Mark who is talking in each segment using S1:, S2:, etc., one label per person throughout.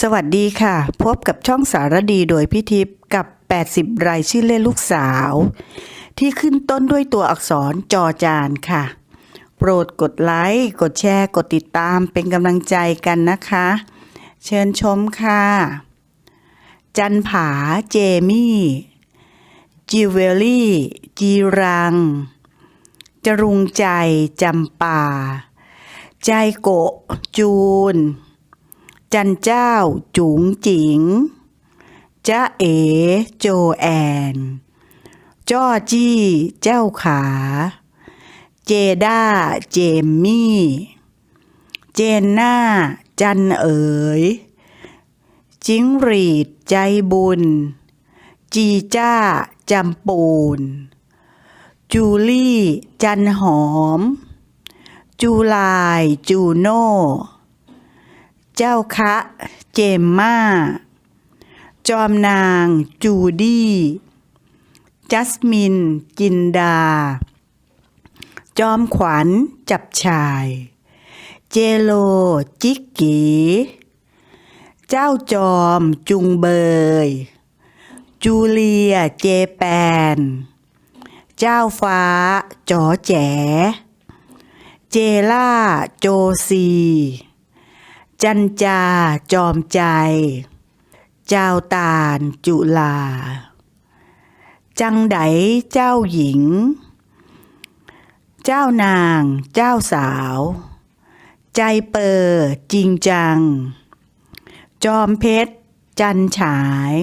S1: สวัสดีค่ะ พบกับช่องสารดีโดยพี่ทิพย์กับ 80 รายชื่อเล่นลูกสาว ที่ขึ้นต้นด้วยตัวอักษรจอจานค่ะ โปรดกดไลค์กดแชร์ กดติดตามเป็นกำลังใจกันนะคะ เชิญชมค่ะ จันผาเจมี่จิวเวลลี่ จีรัง จรุงใจจำปาใจโกจูน จันเจ้าจุ๋งจิงจ้าเอ๋โจแอน จ้อจี้เจ้าขา เจด้าเจมมี่ เจนหน้าจันเอ๋ย จิงหรีดใจบุญ จีจ้าจำปูน จูลี่จันหอม จูลายจูโน่ เจ้าคะ เจมมาจอมนาง จูดี้ จัสมิน จินดา จอมขวัญ จับชาย เจโล จิกกี เจ้าจอม จุงเบย จูเลีย เจแปน เจ้าฟ้า จอแจ เจล่า โจซี จันจา จอมใจ เจ้าตาล จุลา จังไดเจ้าหญิง เจ้านาง เจ้าสาว ใจเปอร์จริงจัง จอมเพชร จันฉาย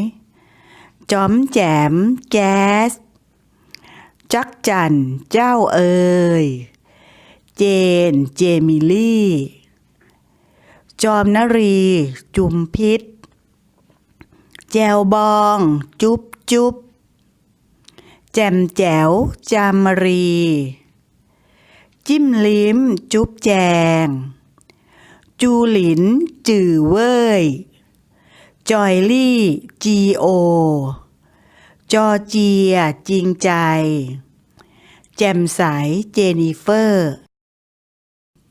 S1: จอมแจม แก๊ส จักจันเจ้าเอ๋ยเจน เจมิลี่ จอมนรี จุมพิษ แจวบอง จุบจุบแจมแจ๋ว จามรี จิ้มลิ้ม จุบแจง จูหลิน จือเว้ย จอยลี่ จีโอ จอเจีย จริงใจ แจ่มใส เจนิเฟอร์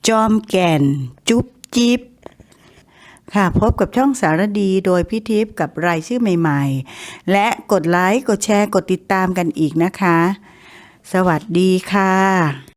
S1: จอมแก่น จุ๊บจิ๊บ ค่ะพบกับช่องสารดีโดยพี่ทิพย์กับรายชื่อใหม่ ๆ และกดไลค์ กดแชร์ กดติดตามกันอีกนะคะ สวัสดีค่ะ